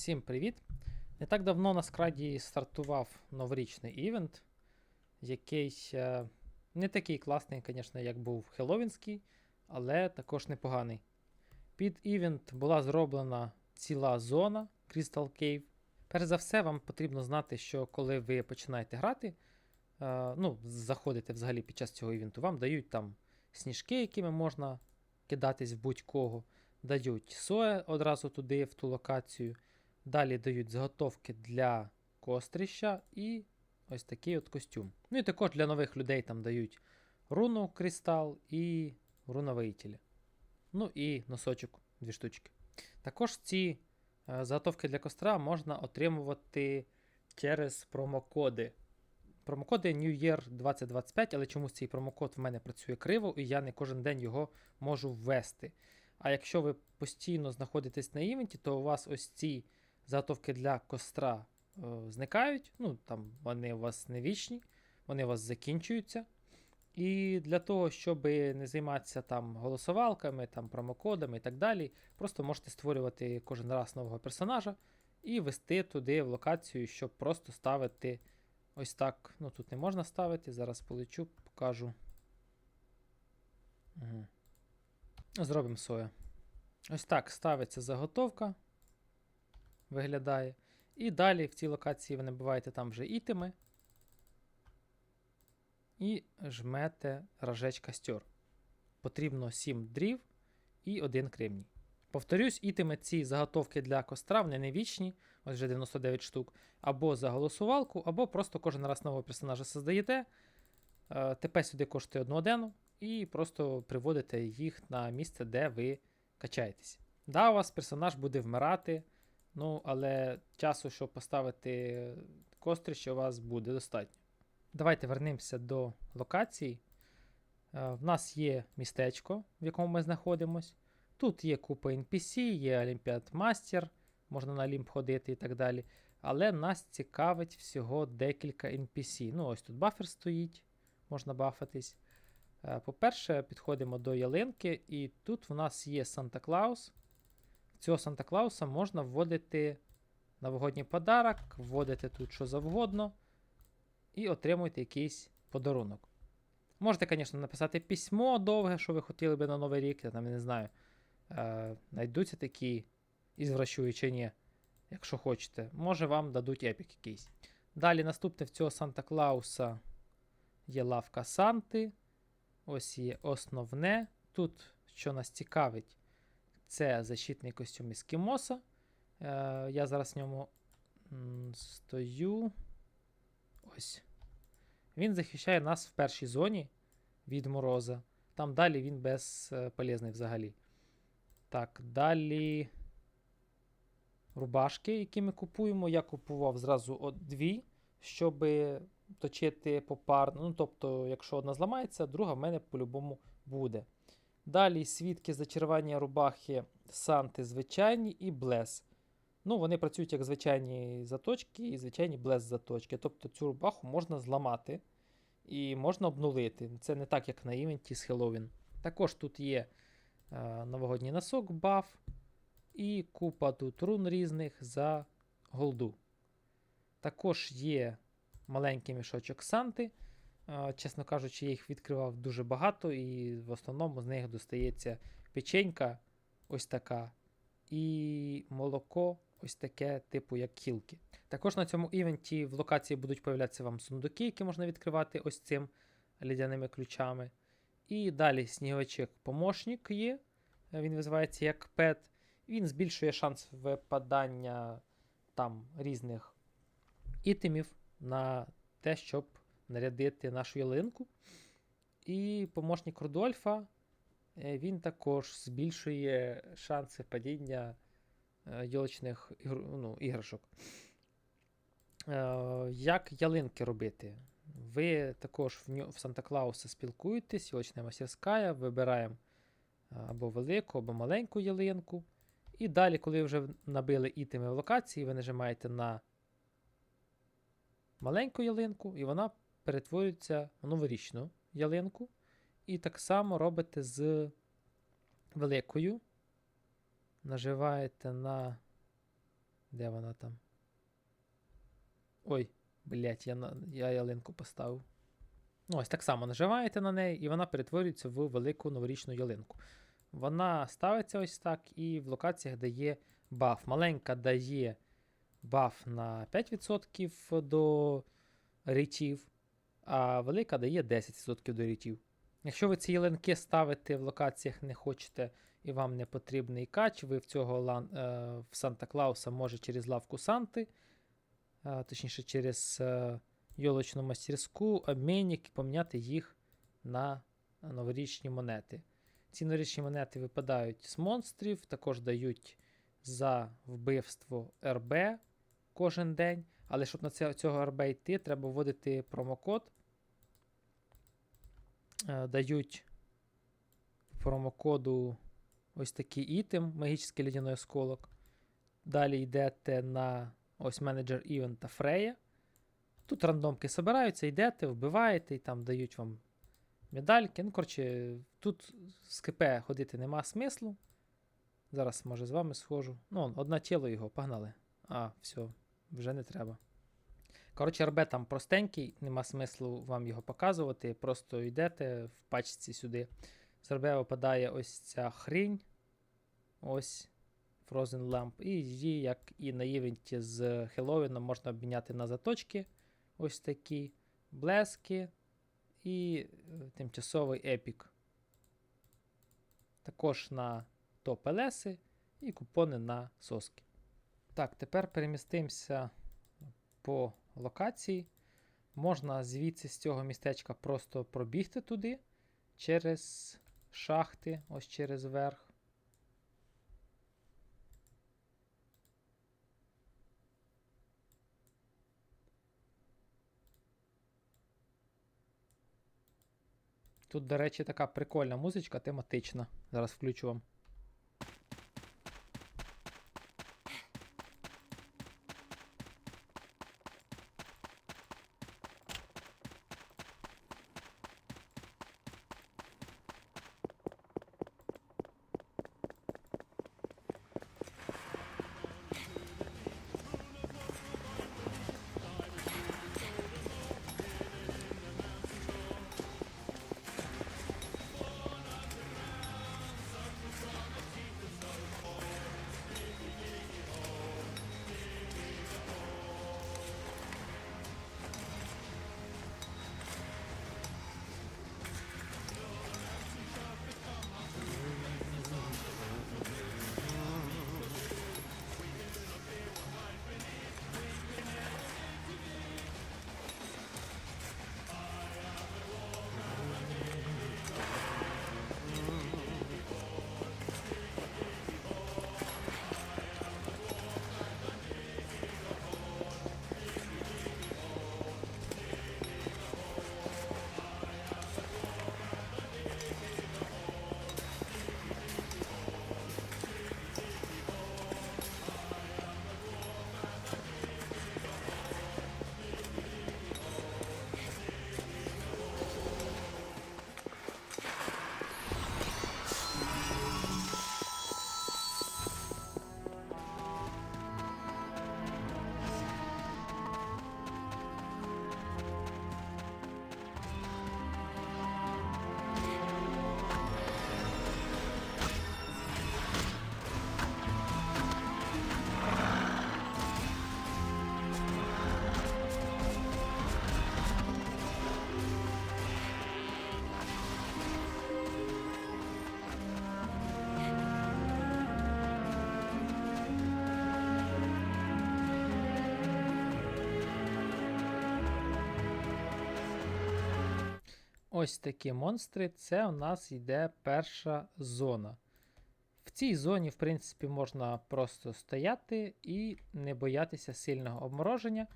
Всім привіт! Не так давно на скраді стартував новорічний івент, який е, не такий класний, звісно, як був Хеллоуінський, але також непоганий. Під івент була зроблена ціла зона Crystal Cave. Перш за все, вам потрібно знати, що коли ви починаєте грати, е, ну, заходите взагалі під час цього івенту, вам дають там сніжки, якими можна кидатись в будь-кого. Дають соя одразу туди, в ту локацію. Далі дають заготовки для кострища і ось такий от костюм. Ну і також для нових людей там дають руну кристал і руновиїтеля. Ну і носочок, дві штучки. Також ці е, заготовки для костра можна отримувати через промокоди. Промокоди New Year 2025, але чомусь цей промокод в мене працює криво, і я не кожен день його можу ввести. А якщо ви постійно знаходитесь на івенті, то у вас ось ці заготовки для костра е, зникають. Ну, там вони у вас не вічні, вони у вас закінчуються. І для того, щоб не займатися там голосувалками, там промокодами і так далі, просто можете створювати кожен раз нового персонажа і вести туди в локацію, щоб просто ставити ось так. Ну тут не можна ставити. Зараз полечу, покажу. Угу. Зробимо соя. Ось так ставиться заготовка. Виглядає. І далі в цій локації ви набиваєте там вже ітеми. І жмете рожеч костер. Потрібно 7 дрів і 1 кремній. Повторюсь, ітеми ці заготовки для костра, вони не вічні, ось вже 99 штук, або за голосувалку, або просто кожен раз нового персонажа создаєте. Е, ТП сюди коштує одну одену, і просто приводите їх на місце, де ви качаєтесь. Да, у вас персонаж буде вмирати, ну, але часу, щоб поставити кострище, у вас буде достатньо. Давайте вернемося до локації. Е, В нас є містечко, в якому ми знаходимося. Тут є купа NPC, є Олімпіад Мастер, можна на Олімп ходити і так далі. Але нас цікавить всього декілька NPC. Ну, ось тут бафер стоїть, можна бафатись. Е, По-перше, підходимо до ялинки, і тут в нас є Санта Клаус. Цього Санта Клауса можна вводити новогодній подарок, вводити тут що завгодно, і отримуєте якийсь подарунок. Можете, звісно, написати письмо довге, що ви хотіли би на Новий рік, я там не знаю. Е, Найдуться такі ізвращують чи ні, якщо хочете. Може вам дадуть епік якийсь. Далі наступне в цього Санта Клауса є лавка Санти. Ось є основне. Тут, що нас цікавить, це защитний костюм із Кімоса. Е, я зараз в ньому стою. Ось. Він захищає нас в першій зоні від мороза. Там далі він безполезний взагалі. Так, далі рубашки, які ми купуємо. Я купував зразу дві, щоб точити попарно. Ну, тобто, якщо одна зламається, друга в мене по-любому буде. Далі свідки зачарування рубахи Санти звичайні і Блес. Ну, вони працюють як звичайні заточки і звичайні блес заточки. Тобто цю рубаху можна зламати і можна обнулити. Це не так, як на івенті з Хеллоуін. Також тут є е, новогодній носок, баф і купа тут рун різних за голду. Також є маленький мішочок Санти. Чесно кажучи, я їх відкривав дуже багато, і в основному з них достається печенька ось така. І молоко ось таке, типу як кілки. Також на цьому івенті в локації будуть появлятися вам сундуки, які можна відкривати ось цим лідяними ключами. І далі сніговичок помощник є. Він називається як пет. Він збільшує шанс випадання там різних ітемів на те, щоб нарядити нашу ялинку. І помощник Рудольфа. е, Він також збільшує шанси падіння е, йолочних ну, іграшок. Е, Як ялинки робити? Ви також в, Санта-Клауса спілкуєтесь, йолочна мастерська, вибираємо е, або велику, або маленьку ялинку. І далі, коли вже набили ітеми в локації, ви нажимаєте на маленьку ялинку, і вона перетворюється в новорічну ялинку. І так само робите з великою. Наживаєте на Де вона там? Ой, блять, я, на... я ялинку поставив. Ну, ось так само нажимаєте на неї, і вона перетворюється в велику новорічну ялинку. Вона ставиться ось так, і в локаціях дає баф. Маленька дає баф на 5% до рітів, а велика дає 10% до рітів. Якщо ви ці ялинки ставите в локаціях не хочете і вам не потрібний кач, ви в цього лан, е, в Санта Клауса може через лавку Санти, е, точніше через е, йолочну мастерську, обмінник і поміняти їх на новорічні монети. Ці новорічні монети випадають з монстрів, також дають за вбивство РБ кожен день. Але щоб на цього РБ йти, треба вводити промокод. Е, Дають промокоду ось такий ітем, магічний лідяний осколок. Далі йдете на ось менеджер івента Фрея. Тут рандомки збираються, йдете, вбиваєте і там дають вам медальки. Ну, коротше, тут з КП ходити нема смислу. Зараз, може, з вами схожу. Ну, одне тіло його, погнали. А, все, вже не треба. Коротше, РБ там простенький, нема смислу вам його показувати. Просто йдете в пачці сюди. З РБ випадає ось ця хрінь. Ось Frozen Lamp. І її, як і на івенті з Хеллоуіном, можна обміняти на заточки. Ось такі. Блески і е, тимчасовий епік. Також на топ Елеси і купони на соски. Так, тепер перемістимося по локації. Можна звідси з цього містечка просто пробігти туди через шахти, ось через верх. Тут, до речі, така прикольна музичка, тематична. Зараз включу вам. Ось такі монстри. Це у нас йде перша зона. В цій зоні, в принципі, можна просто стояти і не боятися сильного обмороження.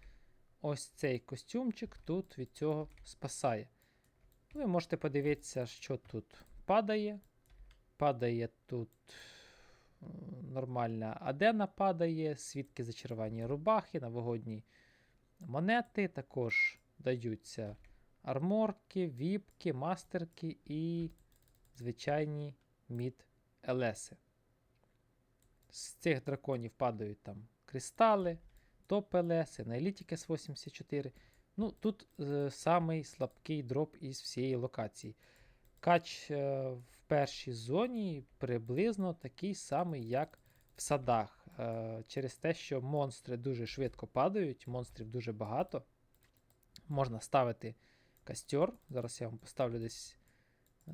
Ось цей костюмчик тут від цього спасає. Ви можете подивитися, що тут падає. Падає тут нормальна адена падає, свідки зачарування рубахи, новогодні монети. Також даються арморки, віпки, мастерки і звичайні мід Елеси. З цих драконів падають там кристали, топ ЛС, Analytic S84. Ну, тут е, самий слабкий дроп із всієї локації. Кач е, в першій зоні приблизно такий самий, як в садах. Е, через те, що монстри дуже швидко падають, монстрів дуже багато. Можна ставити костер. Зараз я вам поставлю десь е,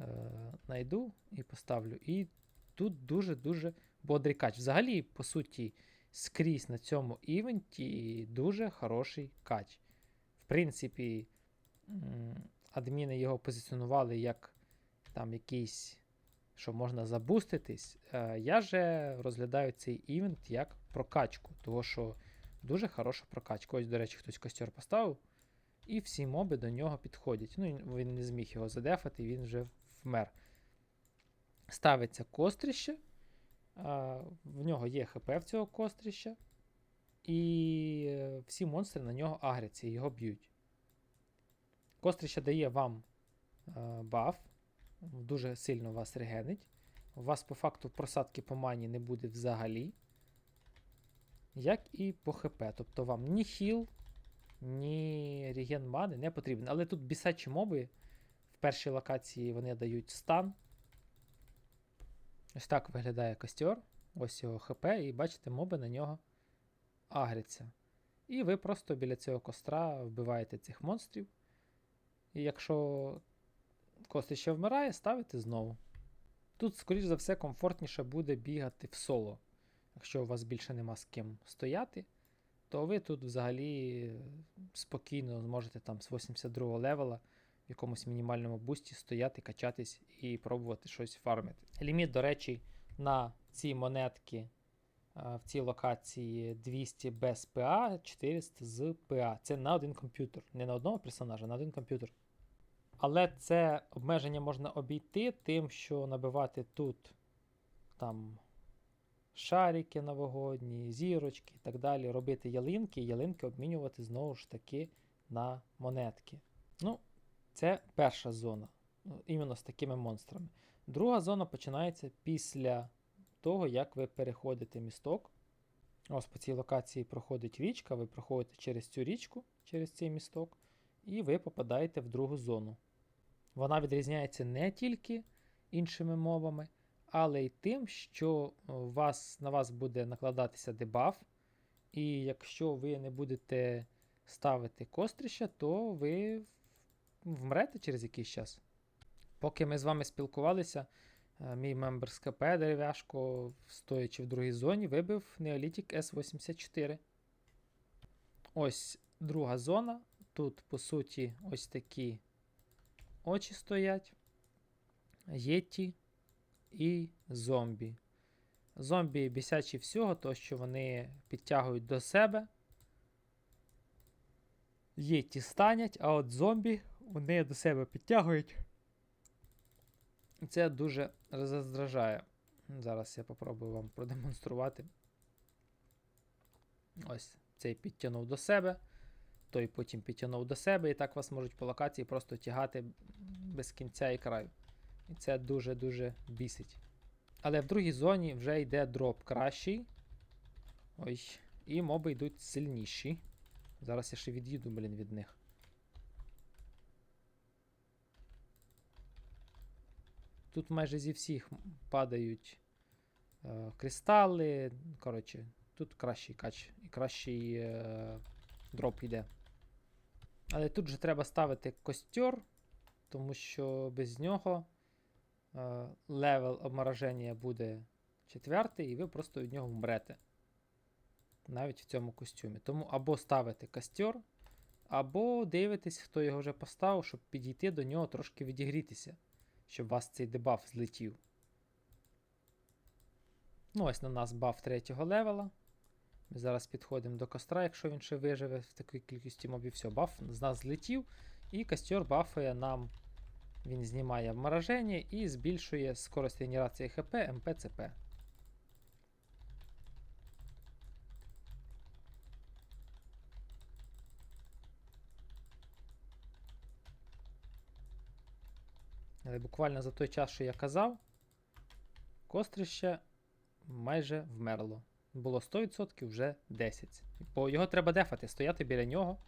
найду і поставлю. І тут дуже-дуже бодрий кач. Взагалі, по суті, скрізь на цьому івенті дуже хороший кач. В принципі, адміни його позиціонували як там якийсь, що можна забуститись. Е, Я же розглядаю цей івент як прокачку, тому що дуже хороша прокачка. Ось, до речі, хтось костер поставив, і всі моби до нього підходять. Ну, він- не зміг його задефати, він вже вмер. Ставиться костріще. а, В нього є ХП в цього костріща. І е, всі монстри на нього агряться і його б'ють. Костріще дає вам е, баф, дуже сильно вас регенить. У вас по факту просадки по мані не буде взагалі. Як і по ХП. Тобто вам ні хіл, ні реген мани не потрібен. Але тут бісачі моби в першій локації вони дають стан. Ось так виглядає костер. Ось його ХП, і бачите, моби на нього агряться. І ви просто біля цього костра вбиваєте цих монстрів. І якщо кострище вмирає, ставите знову. Тут, скоріш за все, комфортніше буде бігати в соло. Якщо у вас більше нема з ким стояти, то ви тут взагалі спокійно зможете там з 82-го левела в якомусь мінімальному бусті стояти, качатись і пробувати щось фармити. Ліміт, до речі, на ці монетки в цій локації 200 без ПА, 400 з ПА. Це на один комп'ютер. Не на одного персонажа, на один комп'ютер. Але це обмеження можна обійти тим, що набивати тут там шарики новогодні, зірочки і так далі, робити ялинки, і ялинки обмінювати знову ж таки на монетки. Ну, це перша зона, ну, іменно з такими монстрами. Друга зона починається після того, як ви переходите місток. Ось по цій локації проходить річка, ви проходите через цю річку, через цей місток, і ви попадаєте в другу зону. Вона відрізняється не тільки іншими мовами, але й тим, що вас, на вас буде накладатися дебаф, і якщо ви не будете ставити кострища, то ви вмрете через якийсь час. Поки ми з вами спілкувалися, е, мій мембер з КП дерев'яшко, стоячи в другій зоні, вибив Neolithic S84. Ось друга зона. Тут, по суті, ось такі очі стоять. Єті і зомбі. Зомбі бісячі всього, то що вони підтягують до себе. Єті станять, а от зомбі вони до себе підтягують. Це дуже роздражає. Зараз я попробую вам продемонструвати. Ось цей підтягнув до себе, той потім підтягнув до себе, і так вас можуть по локації просто тягати без кінця і краю. І це дуже-дуже бісить. Але в другій зоні вже йде дроп кращий. Ой, і моби йдуть сильніші. Зараз я ще від'їду, блін, від них. Тут майже зі всіх падають е, кристали. Коротше, тут кращий кач і кращий е, дроп йде. Але тут же треба ставити костер, тому що без нього левел обмороження буде четвертий, і ви просто від нього вмрете. Навіть в цьому костюмі. Тому або ставите костер, або дивитесь, хто його вже поставив, щоб підійти до нього трошки відігрітися, щоб вас цей дебаф злетів. Ну, ось на нас баф третього левела. Ми зараз підходимо до костра, якщо він ще виживе в такій кількості мобів. Все, баф з нас злетів, і костер бафує нам. Він знімає обмороження і збільшує скорость генерації ХП МПЦП. Але буквально за той час, що я казав, кострище майже вмерло. було 100%, вже 10. Бо його треба дефати, стояти біля нього,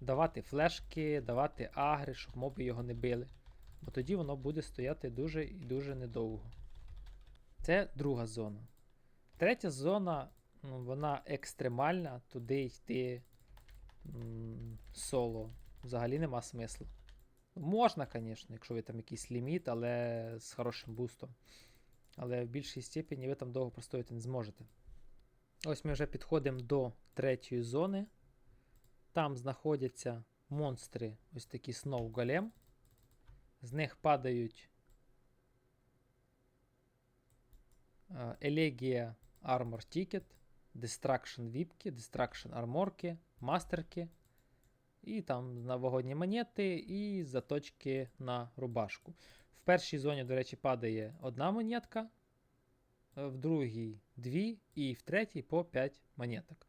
давати флешки, давати агри, щоб моби його не били. Бо тоді воно буде стояти дуже і дуже недовго. Це друга зона. Третя зона, ну, вона екстремальна, туди йти м, соло взагалі нема смислу. Можна, звісно, якщо ви там якийсь ліміт, але з хорошим бустом. Але в більшій степені ви там довго простояти не зможете. Ось ми вже підходимо до третьої зони. Там знаходяться монстри, ось такі Snow Golem. З них падають е, Елегія Armor Ticket, Destruction Віпки, Destruction Арморки, Мастерки. І там новогодні монети, і заточки на рубашку. В першій зоні, до речі, падає одна монетка, е, в другій дві, і в третій по 5 монеток.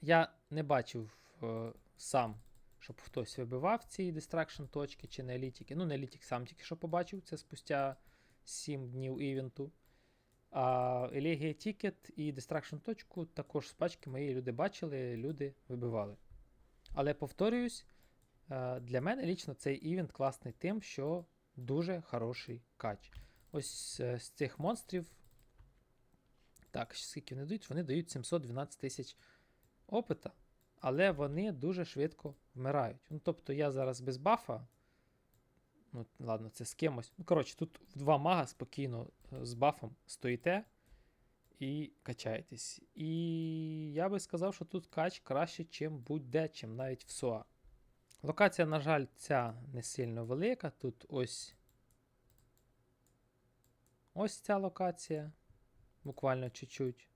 Я не бачив е, сам, щоб хтось вибивав ці дистракшн точки чи неолітики. Ну, неолітик сам тільки що побачив, це спустя 7 днів івенту. А Елегія Тікет і Дистракшн точку також з пачки мої люди бачили, люди вибивали. Але повторююсь, е, для мене лічно цей івент класний тим, що дуже хороший кач. Ось е, з цих монстрів. Так, скільки вони дають? Вони дають 712 тисяч опита, але вони дуже швидко вмирають. Ну, тобто я зараз без бафа. Ну, ладно, це з кимось. Ну, коротше, тут в два мага спокійно е, з бафом стоїте і качаєтесь. І я би сказав, що тут кач краще, чим будь-де, чим навіть в СОА. Локація, на жаль, ця не сильно велика. Тут ось ось ця локація, буквально чуть-чуть.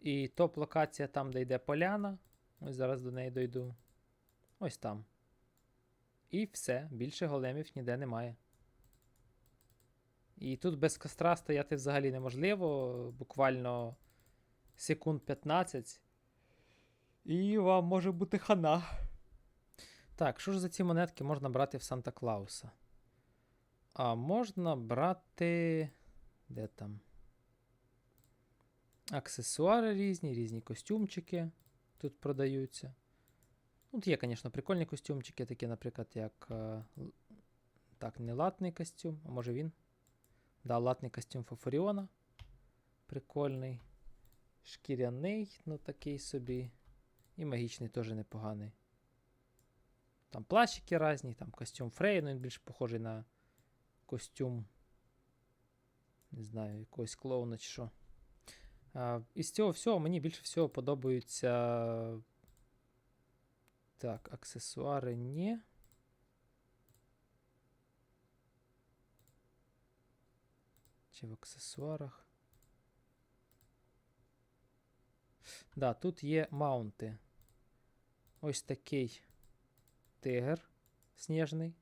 І топ-локація там, де йде поляна. Ось зараз до неї дойду. Ось там. І все, більше големів ніде немає. І тут без костра стояти взагалі неможливо, буквально секунд 15. І вам може бути хана. Так, що ж за ці монетки можна брати в Санта Клауса? А можна брати. Де там? Аксесуари різні, різні костюмчики тут продаються. Тут є, звісно, прикольні костюмчики, такі, наприклад, як. е, Так, не латний костюм, а може він? Да, латний костюм Фафоріона. Прикольний. Шкіряний, ну такий собі. І магічний теж непоганий. Там плащики різні, там костюм Фрей, ну він більш похожий на костюм. Не знаю, якогось клоуна чи що. Із цього всього мені більше всього подобаються. Так, аксесуари ні. Чи в аксесуарах? Да, тут є маунти. Ось такий тигр сніжний.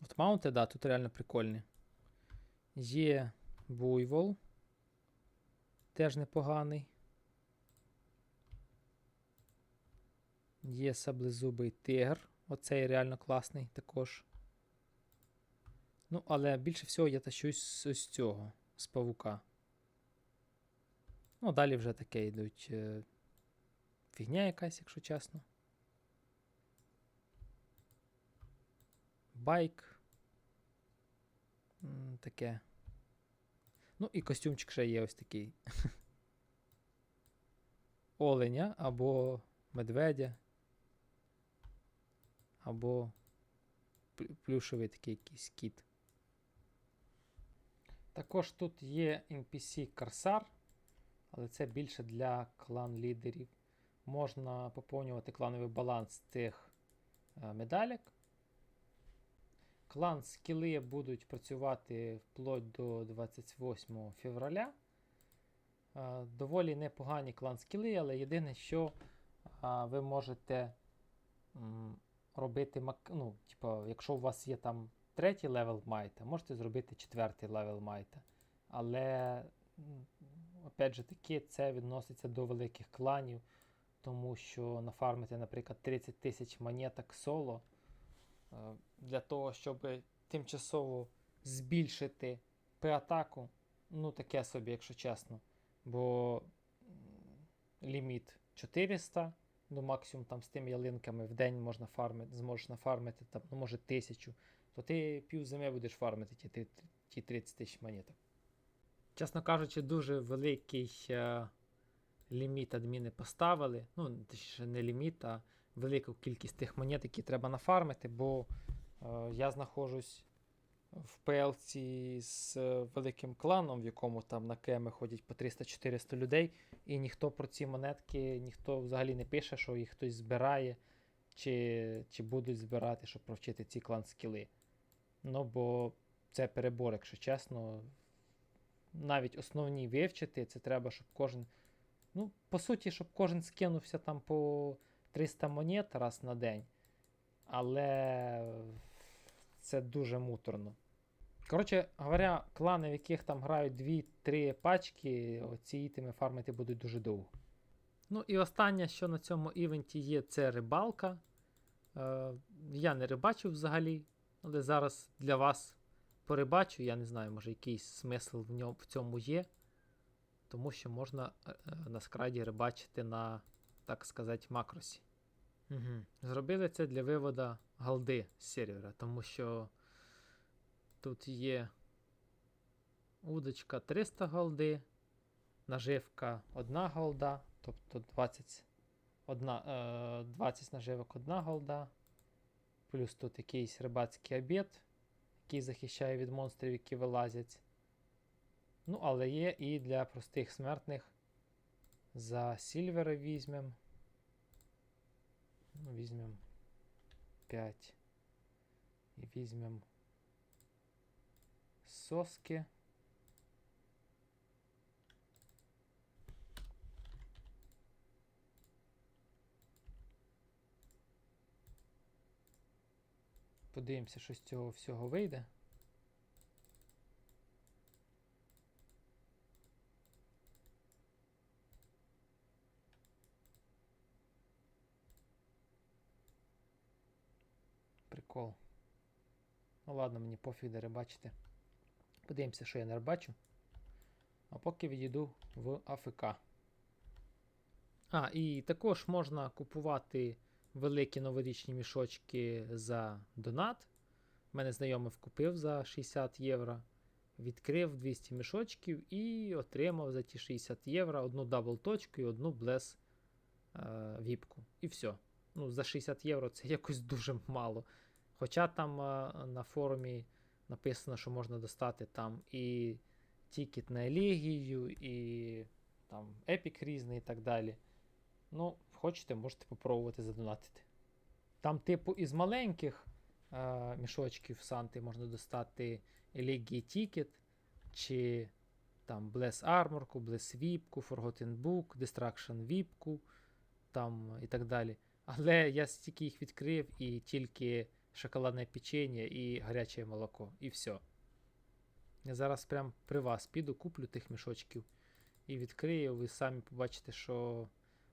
От маунти, да, тут реально прикольні. Є буйвол. Теж непоганий. Є саблезубий тигр. Оцей реально класний також. Ну, але більше всього я тащусь з цього, з павука. Ну, далі вже таке йдуть е, фігня якась, якщо чесно. Байк. Таке. Ну, і костюмчик ще є ось такий. Оленя або медведя. Або плю- плюшевий такий якийсь кіт. Також тут є NPC Корсар, але це більше для клан-лідерів. Можна поповнювати клановий баланс цих е, медалек. Клан скіли будуть працювати вплоть до 28 февраля. Е, Доволі непогані клан скіли, але єдине, що ви можете робити, ну, типу, якщо у вас є там третій левел майта, можете зробити четвертий левел майта. Але, опять же таки, це відноситься до великих кланів, тому що нафармити, наприклад, 30 тисяч монеток соло е, для того, щоб тимчасово збільшити П-атаку, ну таке собі, якщо чесно. Бо ліміт 400, ну максимум там з тими ялинками в день можна фармити, зможеш нафармити там, ну може тисячу, то ти пів зими будеш фармити ті, ті, ті 30 тисяч монеток. Чесно кажучи, дуже великий е, ліміт адміни поставили. Ну, точніше, не ліміт, а велику кількість тих монет, які треба нафармити, бо е, я знаходжусь в PLC з е, великим кланом, в якому там на КМ ходять по 300-400 людей, і ніхто про ці монетки, ніхто взагалі не пише, що їх хтось збирає, чи, чи будуть збирати, щоб провчити ці клан скіли. Ну, бо це перебор, якщо чесно. Навіть основні вивчити, це треба, щоб кожен. Ну, по суті, щоб кожен скинувся там по 300 монет раз на день. Але це дуже муторно. Коротше говоря, клани, в яких там грають 2-3 пачки, оці ітеми фармити будуть дуже довго. Ну і останнє, що на цьому івенті є, це рибалка. Е, я не рибачив взагалі, але зараз для вас порибачу. Я не знаю, може якийсь смисл в, ньому, в цьому є. Тому що можна е, е, на скраді рибачити на, так сказати, макросі. Угу. Зробили це для виводу голди з сервера, тому що тут є удочка 300 голди, наживка 1 голда, тобто 20, одна, е, 20 наживок 1 голда, плюс тут якийсь рибацький обід, який захищає від монстрів, які вилазять. Ну, але є і для простих смертних за сільвери візьмемо. Ну, візьмемо 5. І візьмемо соски. Подивимося, що з цього всього вийде. Прикол. Ну ладно, мені пофіг де рибачити. Подивимося, що я не рибачу. А поки відійду в АФК. А, і також можна купувати великі новорічні мішочки за донат. У мене знайомий вкупив за 60 євро. Відкрив 200 мішочків і отримав за ті 60 євро одну дабл-точку і одну блес е, віпку. І все. Ну, за 60 євро це якось дуже мало. Хоча там е, на форумі написано, що можна достати там і тікет на елегію, і там епік різний і так далі. Ну, хочете, можете попробувати задонатити. Там, типу, із маленьких е, мішочків Санти можна достати елегії тікет, чи там Bless Armor, Bless Віпку, Forgotten Book, Distraction Віпку, там і так далі. Але я стільки їх відкрив і тільки шоколадне печення і гаряче молоко. І все. Я зараз прям при вас піду, куплю тих мішочків і відкрию. Ви самі побачите, що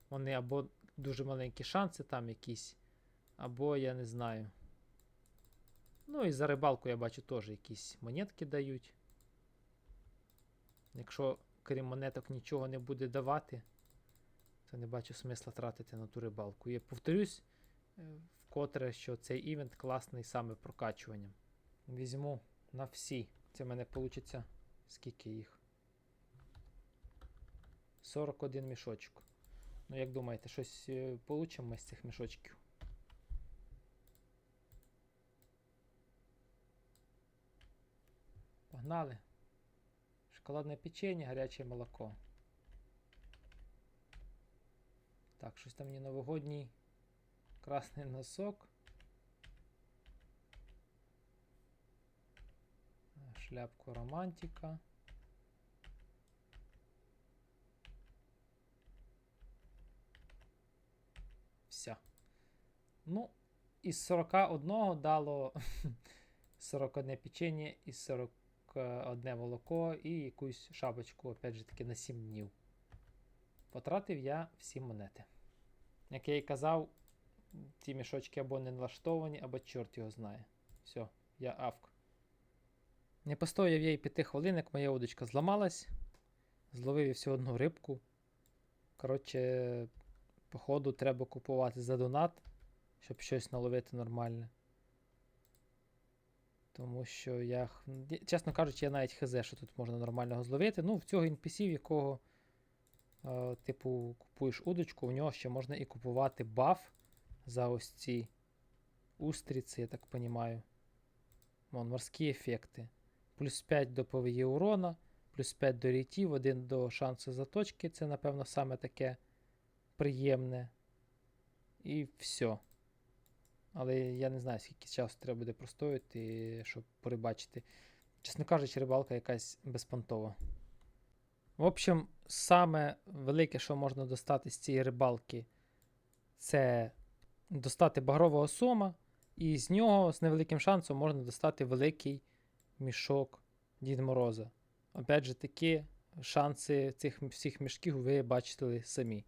вони або дуже маленькі шанси там якісь, або я не знаю. Ну і за рибалку я бачу теж якісь монетки дають. Якщо крім монеток нічого не буде давати, то не бачу смисла тратити на ту рибалку. Я повторюсь вкотре, що цей івент класний саме прокачуванням. Візьму на всі. Це в мене вийде. Скільки їх? 41 мішочок. Ну, як думаєте, щось получимо ми з цих мішочків? Погнали. Шоколадне печення, гаряче молоко. Так, щось там мені новогодній красний носок. Шляпку романтика. Все. Ну, із 41 дало 41 печення, із 41 молоко і якусь шапочку, опять же таки, на 7 днів. Потратив я всі монети. Як я і казав, ті мішочки або не налаштовані, або чорт його знає. Все, я авк. Не постояв я й п'яти хвилин, як моя удочка зламалась. Зловив я всього одну рибку. Коротше, походу, треба купувати за донат, щоб щось наловити нормальне. Тому що я, я- чесно кажучи, я навіть хз, що тут можна нормального зловити. Ну, в цього NPC, в якого, е, типу, купуєш удочку, в нього ще можна і купувати баф за ось ці устриці, я так розумію. Вон, морські ефекти. Плюс 5 до ПВЄ урона, плюс 5 до рятів, 1 до шансу заточки. Це, напевно, саме таке приємне. І все. Але я не знаю, скільки часу треба буде простояти, щоб порибачити. Чесно кажучи, рибалка якась безпонтова. В общем, саме велике, що можна достати з цієї рибалки, це достати багрового сома, і з нього з невеликим шансом можна достати великий мішок Дід Мороза. Опять же таки, шанси цих всіх мішків ви бачили самі.